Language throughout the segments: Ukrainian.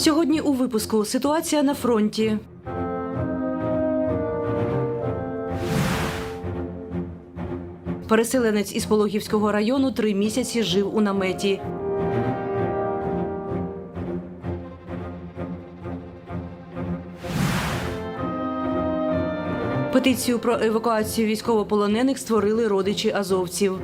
Сьогодні у випуску ситуація на фронті. Переселенець із Пологівського району три місяці жив у наметі. Петицію про евакуацію військовополонених створили родичі азовців.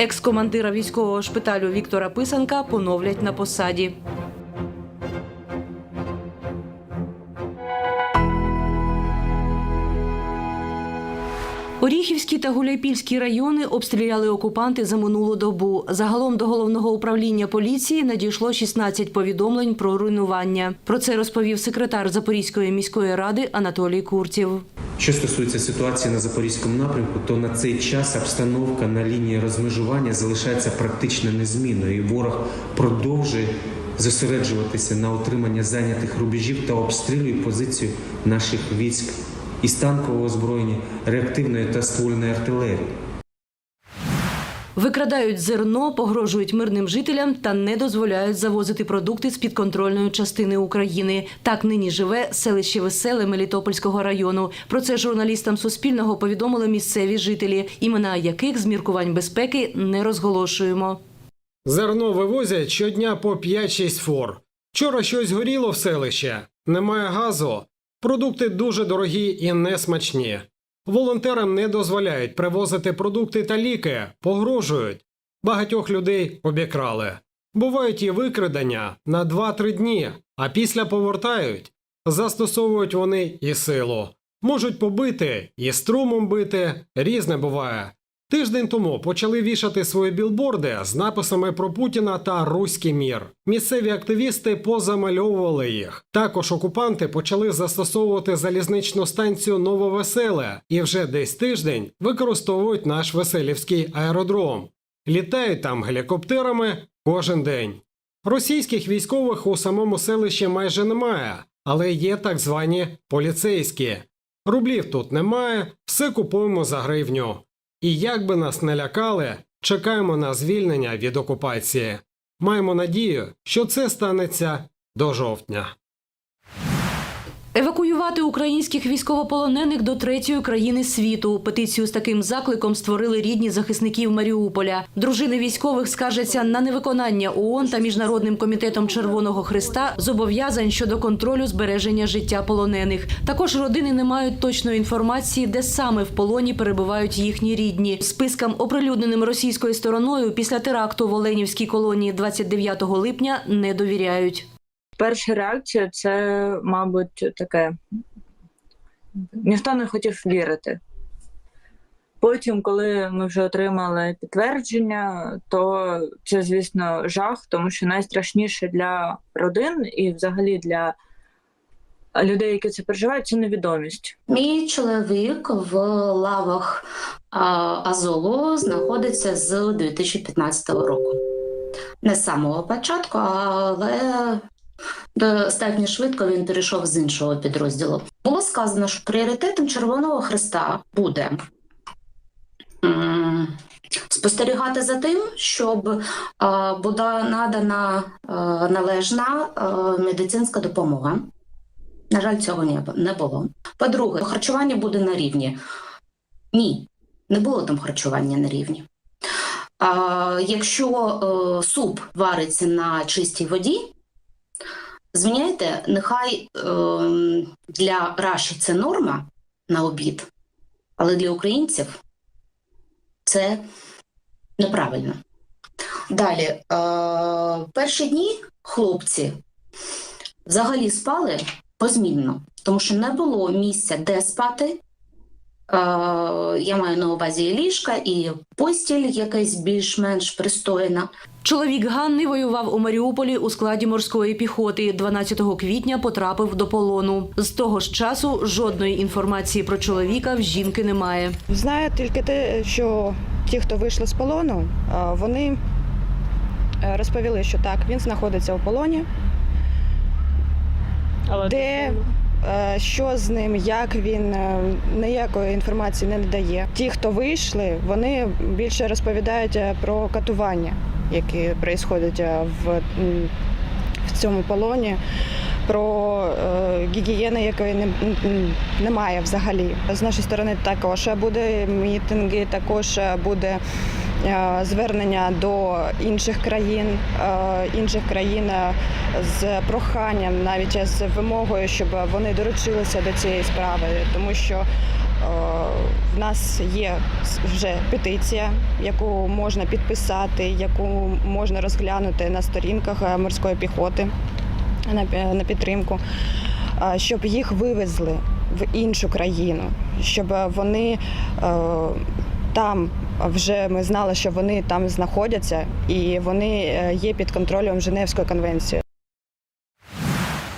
Екс-командира військового шпиталю Віктора Писанка поновлять на посаді. Оріхівський та Гуляйпільський райони обстріляли окупанти за минулу добу. Загалом до головного управління поліції надійшло 16 повідомлень про руйнування. Про це розповів секретар Запорізької міської ради Анатолій Куртів. Що стосується ситуації на запорізькому напрямку, то на цей час обстановка на лінії розмежування залишається практично незмінною. І ворог продовжує зосереджуватися на отримання зайнятих рубежів та обстрілює позицію наших військ із танкового озброєння, реактивної та ствольної артилерії. Викрадають зерно, погрожують мирним жителям та не дозволяють завозити продукти з підконтрольної частини України. Так нині живе селище Веселе Мелітопольського району. Про це журналістам Суспільного повідомили місцеві жителі, імена яких з міркувань безпеки не розголошуємо. Зерно вивозять щодня по 5-6 фор. Вчора щось горіло в селище, немає газу. Продукти дуже дорогі і несмачні. Волонтерам не дозволяють привозити продукти та ліки, погрожують. Багатьох людей обікрали. Бувають і викрадення на 2-3 дні, а після повертають. Застосовують вони і силу. Можуть побити, і струмом бити, різне буває. Тиждень тому почали вішати свої білборди з написами про Путіна та Руський мір. Місцеві активісти позамальовували їх. Також окупанти почали застосовувати залізничну станцію Нововеселе і вже десь тиждень використовують наш Веселівський аеродром. Літають там гелікоптерами кожен день. Російських військових у самому селищі майже немає, але є так звані поліцейські. Рублів тут немає, все купуємо за гривню. І як би нас не лякали, чекаємо на звільнення від окупації. Маємо надію, що це станеться до жовтня. Евакуювати українських військовополонених до третьої країни світу. Петицію з таким закликом створили рідні захисників Маріуполя. Дружини військових скаржаться на невиконання ООН та міжнародним комітетом Червоного Христа зобов'язань щодо контролю збереження життя полонених. Також родини не мають точної інформації, де саме в полоні перебувають їхні рідні. Спискам, оприлюдненим російською стороною після теракту в Оленівській колонії 29 липня, не довіряють. Перша реакція це, мабуть, таке. Ніхто не хотів вірити. Потім, коли ми вже отримали підтвердження, то це, звісно, жах, тому що найстрашніше для родин і взагалі для людей, які це переживають, це невідомість. Мій чоловік в лавах Азову знаходиться з 2015 року. Не з самого початку, але достатньо швидко він перейшов з іншого підрозділу. Було сказано, що пріоритетом Червоного Христа буде спостерігати за тим, щоб була надана належна медицинська допомога. На жаль, цього не було. По-друге, харчування буде на рівні. Ні, не було там харчування на рівні. А, якщо е, суп вариться на чистій воді, звиняйте, нехай е, для Раші це норма на обід, але для українців це неправильно. Далі, е, перші дні хлопці взагалі спали позмінно, тому що не було місця, де спати. Е, я маю на увазі і ліжка, і постіль якась більш-менш пристойна. Чоловік Ганни воював у Маріуполі у складі морської піхоти. 12 квітня потрапив до полону. З того ж часу жодної інформації про чоловіка в жінки немає. Знаю тільки те, що ті, хто вийшли з полону, вони е, розповіли, що так, він знаходиться у полоні, Але де е, що з ним, як він е, ніякої інформації не надає. Ті, хто вийшли, вони більше розповідають е, про катування, які відбуваються в, в цьому полоні. Про е, гігієни, якої не, немає взагалі. З нашої сторони також буде мітинги, також буде е, звернення до інших країн, е, інших країн е, з проханням, навіть з вимогою, щоб вони доручилися до цієї справи, тому що е, в нас є вже петиція, яку можна підписати, яку можна розглянути на сторінках е, морської піхоти на, підтримку, е, щоб їх вивезли в іншу країну, щоб вони е, там вже ми знали, що вони там знаходяться і вони е, є під контролем Женевської конвенції.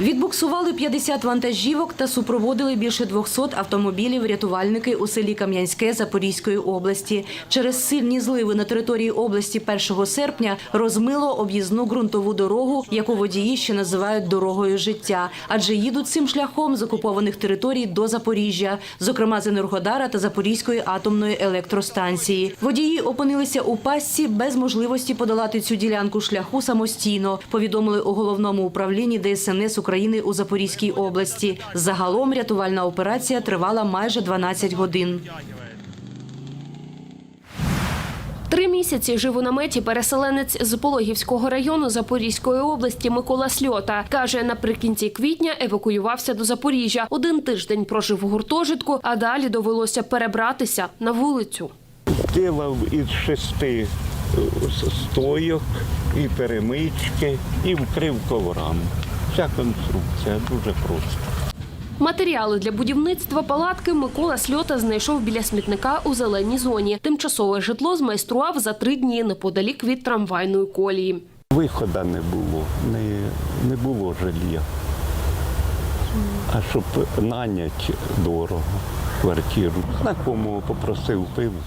Відбуксували 50 вантажівок та супроводили більше 200 автомобілів рятувальники у селі Кам'янське Запорізької області. Через сильні зливи на території області 1 серпня розмило об'їзну ґрунтову дорогу, яку водії ще називають дорогою життя, адже їдуть цим шляхом з окупованих територій до Запоріжжя, зокрема з Енергодара та Запорізької атомної електростанції. Водії опинилися у пастці без можливості подолати цю ділянку шляху самостійно. Повідомили у головному управлінні ДСНС України у Запорізькій області. Загалом рятувальна операція тривала майже 12 годин. Три місяці жив у наметі переселенець з Пологівського району Запорізької області Микола Сльота. Каже, наприкінці квітня евакуювався до Запоріжжя. Один тиждень прожив у гуртожитку, а далі довелося перебратися на вулицю. Ділав із шести е, стойок і перемички, і вкрив коврами. Вся конструкція дуже просто. Матеріали для будівництва палатки Микола Сльота знайшов біля смітника у зеленій зоні. Тимчасове житло змайстрував за три дні неподалік від трамвайної колії. Виходу не було, не, не було жилья. А щоб наняти дорого квартиру. Знакомого попросив пивку.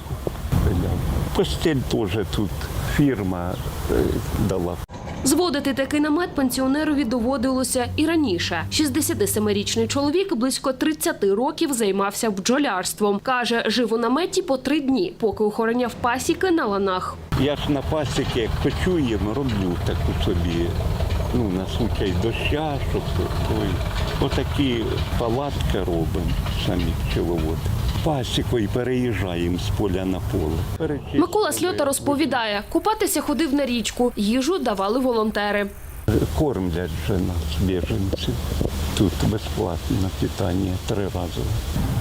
Постіль теж тут фірма е, дала. Зводити такий намет пенсіонерові доводилося і раніше. 67-річний чоловік близько 30 років займався бджолярством. Каже, жив у наметі по три дні, поки охороняв пасіки на ланах. Я ж на пасіки, як почуємо, роблю таку собі, ну, на случай доща, щоб той. Отакі палатки робимо самі пчеловоди. Пасікою переїжджаємо з поля на поле. Микола Сльота розповідає, купатися ходив на річку, їжу давали волонтери. Кормлять же нас біженців. Тут безплатне питання три рази.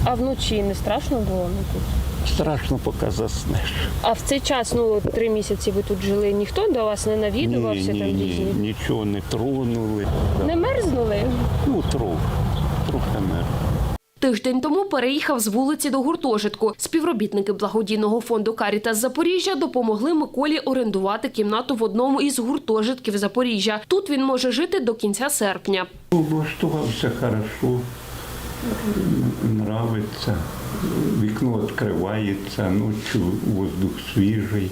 А вночі не страшно було? Тут? Страшно, поки заснеш. А в цей час, ну три місяці ви тут жили, ніхто до вас не навідувався ні, там ні, різні? нічого не тронули. Не мерзнули? Ну, трохи, трохи мер. Тиждень тому переїхав з вулиці до гуртожитку. Співробітники благодійного фонду Карітас Запоріжжя допомогли Миколі орендувати кімнату в одному із гуртожитків Запоріжжя. Тут він може жити до кінця серпня. Влаштувався хорошо, нравиться. Вікно відкривається, ночі воздух свіжий,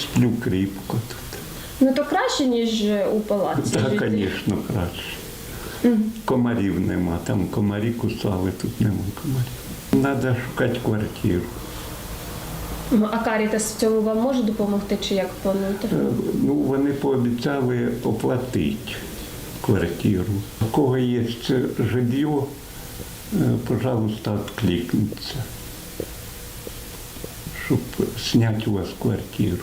сплю кріпко тут. Ну то краще, ніж у палаці. Так, звісно, краще. Комарів нема, там комарі кусали, тут нема комарів. Треба шукати квартиру. А Карітас в цьому вам може допомогти, чи як плануєте? Е, Ну, вони пообіцяли оплатити квартиру. У кого є е, пожалуйста, відкликніться, щоб зняти у вас квартиру.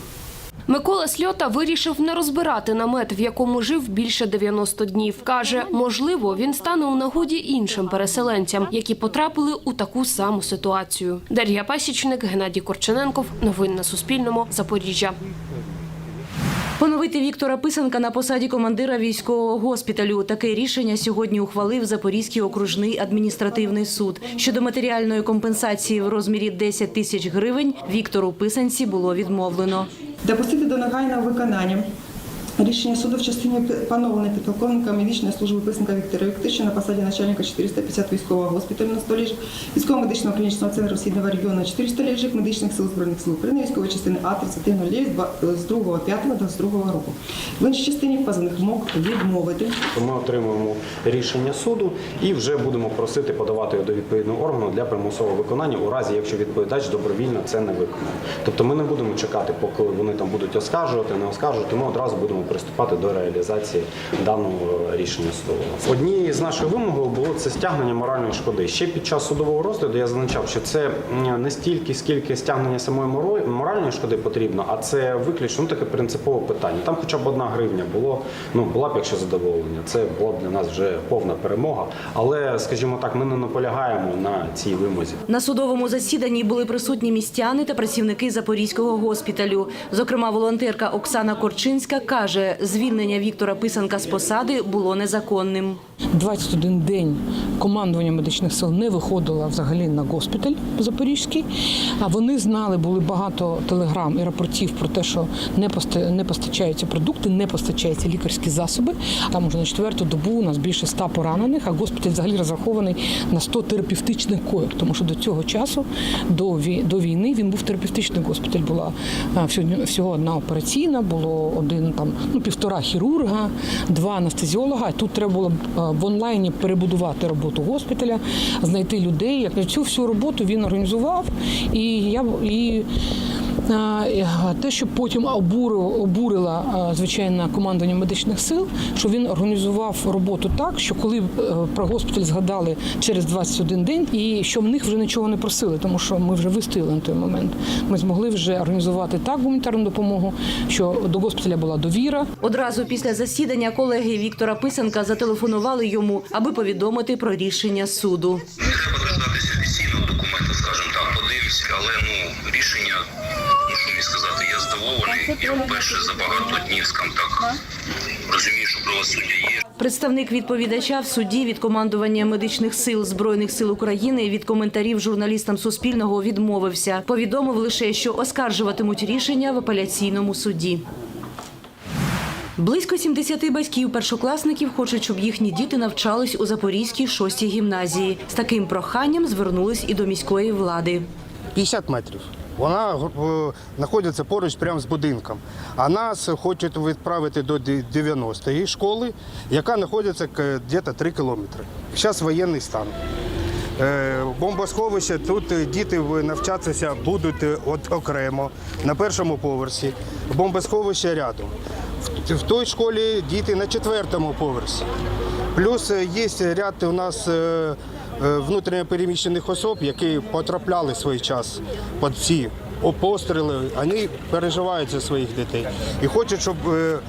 Микола Сльота вирішив не розбирати намет, в якому жив більше 90 днів. Каже, можливо, він стане у нагоді іншим переселенцям, які потрапили у таку саму ситуацію. Дар'я Пасічник, Геннадій Корчененков. Новини на Суспільному. Запоріжжя. Поновити Віктора Писанка на посаді командира військового госпіталю. Таке рішення сьогодні ухвалив Запорізький окружний адміністративний суд. Щодо матеріальної компенсації в розмірі 10 тисяч гривень Віктору Писанці було відмовлено. допустити до нагайного виконання Рішення суду в частині поновленої підполковника медичної служби Писенка Віктора Вікторовича на посаді начальника 450 військового госпіталю на 100 ліжок, військово-медичного клінічного центру Східного регіону 400 ліжок, медичних сил Збройних сил України, військової частини А-3109 з 2.5.22 року. В іншій частині позовних вимог відмовити. Ми отримуємо рішення суду і вже будемо просити подавати його до відповідного органу для примусового виконання у разі, якщо відповідач добровільно це не виконає. Тобто ми не будемо чекати, поки вони там будуть оскаржувати, не оскаржувати. Ми одразу будемо приступати до реалізації даного рішення судового. Однією з наших вимог було це стягнення моральної шкоди. Ще під час судового розгляду я зазначав, що це не стільки, скільки стягнення самої моральної шкоди потрібно, а це виключно ну, таке принципове питання. Там хоча б одна гривня було, ну була б якщо задоволення. Це була б для нас вже повна перемога. Але, скажімо так, ми не наполягаємо на цій вимозі. На судовому засіданні були присутні містяни та працівники Запорізького госпіталю. Зокрема, волонтерка Оксана Корчинська каже, звільнення Віктора Писанка з посади було незаконним. 21 день командування медичних сил не виходило взагалі на госпіталь Запорізький. А вони знали, були багато телеграм і рапортів про те, що не поста- не постачаються продукти, не постачаються лікарські засоби. Там уже на четверту добу у нас більше 100 поранених, а госпіталь взагалі розрахований на 100 терапевтичних койок, тому що до цього часу, до вій- війни, він був терапевтичний госпіталь. Була всього одна операційна, було один там ну півтора хірурга, два анестезіолога. Тут треба було в онлайні перебудувати роботу госпіталя, знайти людей. Цю всю роботу він організував, і я і. І, а, Те, що потім обурило, обурила а, звичайно командування медичних сил, що він організував роботу так, що коли е, про госпіталь згадали через 21 день, і що в них вже нічого не просили, тому що ми вже вистояли на той момент. Ми змогли вже організувати так гуманітарну допомогу, що до госпіталя була довіра, Одразу після засідання колеги Віктора Писанка зателефонували йому, аби повідомити про рішення суду. Я вперше за багато днів, скажімо так, розумію, що правосуддя є. Представник відповідача в суді від командування медичних сил збройних сил України від коментарів журналістам Суспільного відмовився. Повідомив лише, що оскаржуватимуть рішення в апеляційному суді. Близько 70 батьків першокласників хочуть, щоб їхні діти навчались у Запорізькій шостій гімназії. З таким проханням звернулись і до міської влади. 50 метрів. Вона е, знаходиться поруч прямо з будинком. А нас хочуть відправити до 90-ї школи, яка знаходиться десь 3 кілометри. Зараз воєнний стан. Е, Бомбосховище, тут діти навчатися будуть е, окремо на першому поверсі. Бомбосховище рядом. В- той школі діти на четвертому поверсі. Плюс є ряд у нас е, е, внутрішньо переміщених особ, які потрапляли свій час під ці постріли. Вони переживають за своїх дітей і хочуть, щоб е,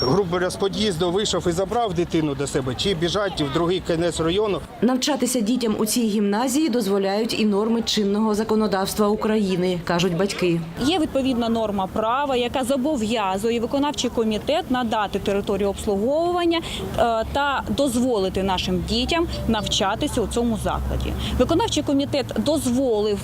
грубо говоря, з під'їзду вийшов і забрав дитину до себе, чи біжать в другий кінець району. Навчатися дітям у цій гімназії дозволяють і норми чинного законодавства України, кажуть батьки. Є відповідна норма права, яка зобов'язує виконавчий комітет надати територію обслуговування е, та дозволити нашим дітям навчатися у цьому закладі. Виконавчий комітет дозволив.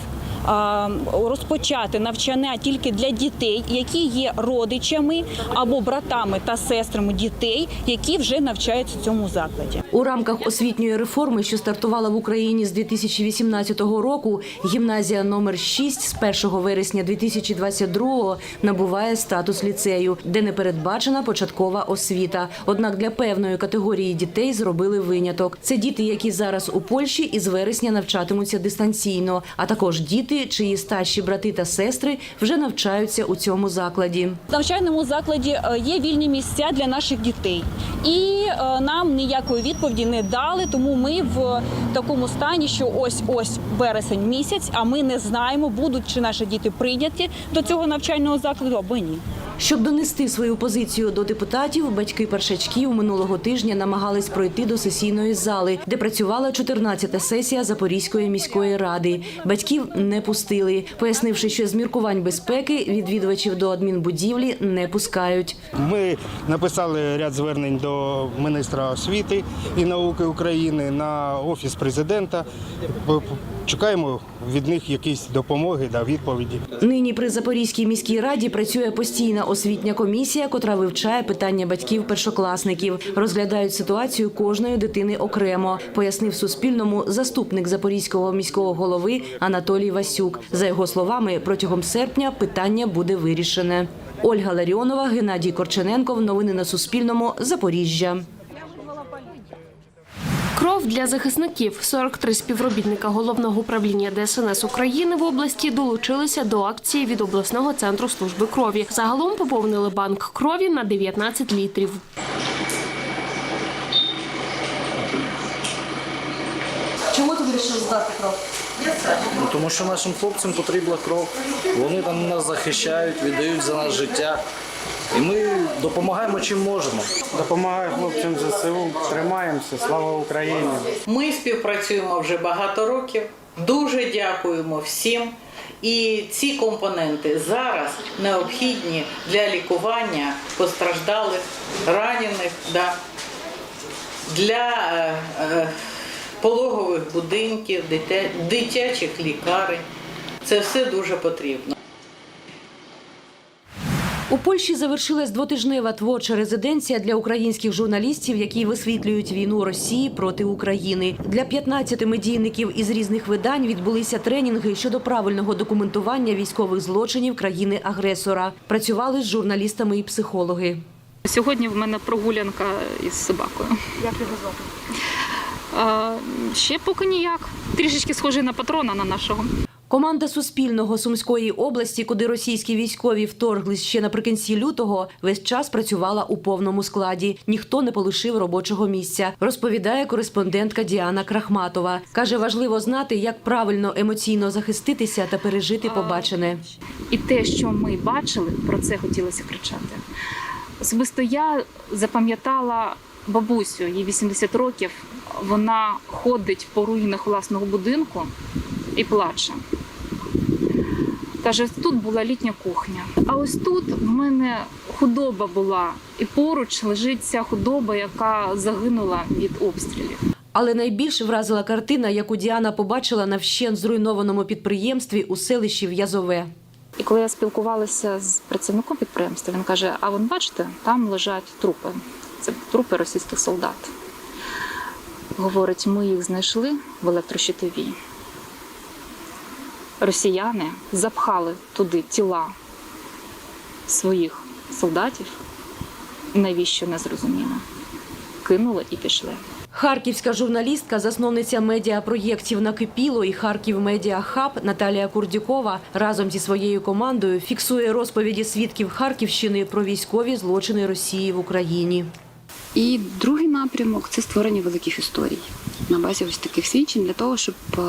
Розпочати навчання тільки для дітей, які є родичами або братами та сестрами дітей, які вже навчаються в цьому закладі. У рамках освітньої реформи, що стартувала в Україні з 2018 року, гімназія номер 6 з 1 вересня 2022 набуває статус ліцею, де не передбачена початкова освіта. Однак для певної категорії дітей зробили виняток. Це діти, які зараз у Польщі і з вересня навчатимуться дистанційно, а також діти, чиї старші брати та сестри вже навчаються у цьому закладі. В навчальному закладі е, є вільні місця для наших дітей, і е, нам ніякої відповіді не дали. Тому ми в такому стані, що ось ось вересень місяць, а ми не знаємо, будуть чи наші діти прийняті до цього навчального закладу або ні. Щоб донести свою позицію до депутатів, батьки першачків минулого тижня намагались пройти до сесійної зали, де працювала 14-та сесія Запорізької міської ради. Батьків не пустили, пояснивши, що з міркувань безпеки відвідувачів до адмінбудівлі не пускають. Ми написали ряд звернень до міністра освіти і науки України на офіс президента. Чекаємо від них якісь допомоги да, відповіді. Нині при Запорізькій міській раді працює постійна освітня комісія, котра вивчає питання батьків першокласників. Розглядають ситуацію кожної дитини окремо, пояснив Суспільному заступник Запорізького міського голови Анатолій Васюк. За його словами, протягом серпня питання буде вирішене. Ольга Ларіонова, Геннадій Корчененков. Новини на Суспільному. Запоріжжя. Кров для захисників. 43 співробітника головного управління ДСНС України в області долучилися до акції від обласного центру служби крові. Загалом поповнили банк крові на 19 літрів. Чому ти вирішив здати кров? Ну, тому що нашим хлопцям потрібна кров. Вони там нас захищають, віддають за нас життя. І ми допомагаємо чим можемо. Допомагаю хлопцям ЗСУ. Тримаємося. Слава Україні! Ми співпрацюємо вже багато років. Дуже дякуємо всім. І ці компоненти зараз необхідні для лікування постраждалих, ранених, да, для е, е, пологових будинків, дитя- дитячих лікарень. Це все дуже потрібно. У Польщі завершилась двотижнева творча резиденція для українських журналістів, які висвітлюють війну Росії проти України. Для 15 медійників із різних видань відбулися тренінги щодо правильного документування військових злочинів країни-агресора. Працювали з журналістами і психологи. Сьогодні в мене прогулянка із собакою. Як його звати? Ще поки ніяк. Трішечки схожий на патрона на нашого. Команда Суспільного Сумської області, куди російські військові вторглись ще наприкінці лютого, весь час працювала у повному складі. Ніхто не полишив робочого місця, розповідає кореспондентка Діана Крахматова. Каже, важливо знати, як правильно емоційно захиститися та пережити побачене. І те, що ми бачили, про це хотілося кричати. Особисто я запам'ятала бабусю, їй 80 років. Вона ходить по руїнах власного будинку і плаче. Каже, тут була літня кухня. А ось тут в мене худоба була, і поруч лежить ця худоба, яка загинула від обстрілів. Але найбільш вразила картина, яку Діана побачила на вщент зруйнованому підприємстві у селищі В'язове. І коли я спілкувалася з працівником підприємства, він каже: А вон бачите, там лежать трупи. Це трупи російських солдат. Говорить, ми їх знайшли в електрощитовій. Росіяни запхали туди тіла своїх солдатів. Навіщо не зрозуміло. Кинули і пішли. Харківська журналістка, засновниця медіапроєктів «Накипіло» і Харків Медіа Хаб Наталія Курдюкова разом зі своєю командою фіксує розповіді свідків Харківщини про військові злочини Росії в Україні. І другий напрямок це створення великих історій на базі ось таких свідчень для того, щоб е,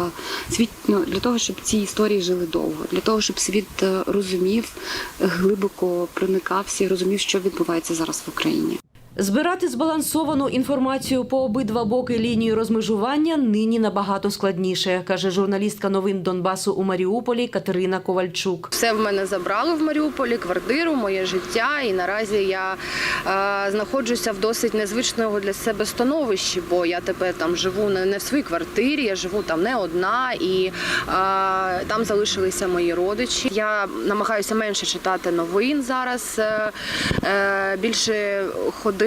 світ ну, для того, щоб ці історії жили довго, для того, щоб світ е, розумів, глибоко проникався і розумів, що відбувається зараз в Україні. Збирати збалансовану інформацію по обидва боки лінії розмежування нині набагато складніше, каже журналістка новин Донбасу у Маріуполі Катерина Ковальчук. Все в мене забрали в Маріуполі, квартиру, моє життя, і наразі я е, знаходжуся в досить незвичному для себе становищі, бо я тепер там живу не, в своїй квартирі, я живу там не одна, і е, там залишилися мої родичі. Я намагаюся менше читати новин зараз, е, е, більше ходити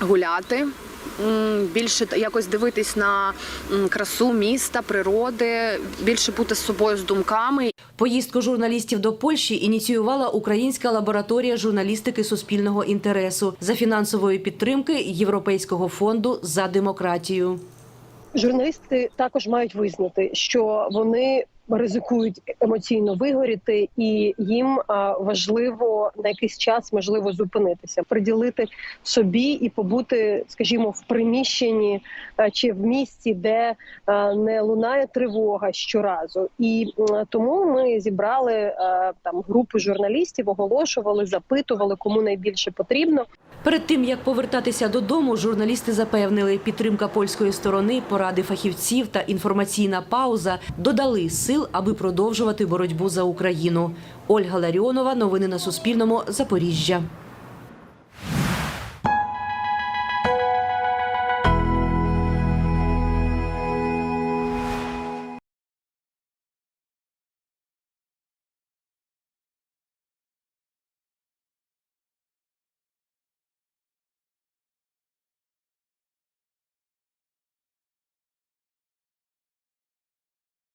гуляти. Більше якось дивитись на красу міста, природи, більше бути з собою з думками. Поїздку журналістів до Польщі ініціювала Українська лабораторія журналістики суспільного інтересу за фінансової підтримки Європейського фонду за демократію. Журналісти також мають визнати, що вони ризикують емоційно вигоріти, і їм важливо на якийсь час можливо зупинитися, приділити собі і побути, скажімо, в приміщенні чи в місці, де не лунає тривога щоразу. І тому ми зібрали там групи журналістів, оголошували, запитували, кому найбільше потрібно. Перед тим як повертатися додому, журналісти запевнили, підтримка польської сторони, поради фахівців та інформаційна пауза додали сил, аби продовжувати боротьбу за Україну. Ольга Ларіонова, новини на Суспільному, Запоріжжя.